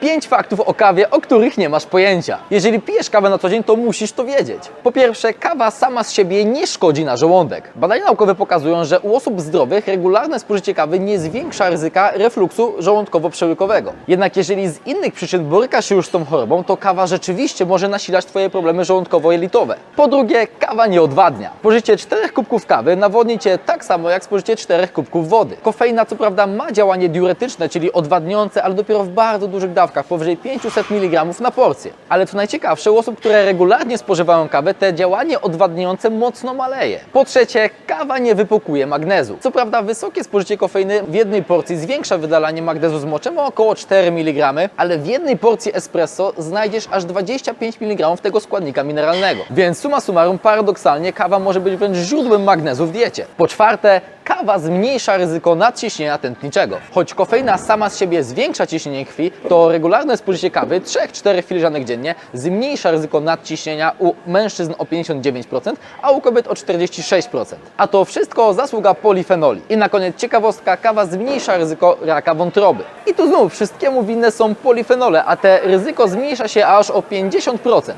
Pięć faktów o kawie, o których nie masz pojęcia. Jeżeli pijesz kawę na co dzień, to musisz to wiedzieć. Po pierwsze, kawa sama z siebie nie szkodzi na żołądek. Badania naukowe pokazują, że u osób zdrowych regularne spożycie kawy nie zwiększa ryzyka refluksu żołądkowo-przełykowego. Jednak jeżeli z innych przyczyn borykasz się już z tą chorobą, to kawa rzeczywiście może nasilać Twoje problemy żołądkowo-jelitowe. Po drugie, kawa nie odwadnia. Spożycie czterech kubków kawy nawodni Cię tak samo jak spożycie czterech kubków wody. Kofeina co prawda ma działanie diuretyczne, czyli odwadniające, ale dopiero w bardzo dużych dawkach, powyżej 500 mg na porcję. Ale co najciekawsze, u osób, które regularnie spożywają kawę, te działanie odwadniające mocno maleje. Po trzecie, kawa nie wypukuje magnezu. Co prawda wysokie spożycie kofeiny w jednej porcji zwiększa wydalanie magnezu z moczem o około 4 mg, ale w jednej porcji espresso znajdziesz aż 25 mg tego składnika mineralnego. Więc summa summarum, paradoksalnie kawa może być wręcz źródłem magnezu w diecie. Po czwarte, kawa zmniejsza ryzyko nadciśnienia tętniczego. Choć kofeina sama z siebie zwiększa ciśnienie krwi, to regularne spożycie kawy 3-4 filiżanek dziennie zmniejsza ryzyko nadciśnienia u mężczyzn o 59%, a u kobiet o 46%. A to wszystko zasługa polifenoli. I na koniec ciekawostka, kawa zmniejsza ryzyko raka wątroby. I tu znów wszystkiemu winne są polifenole, a te ryzyko zmniejsza się aż o 50%.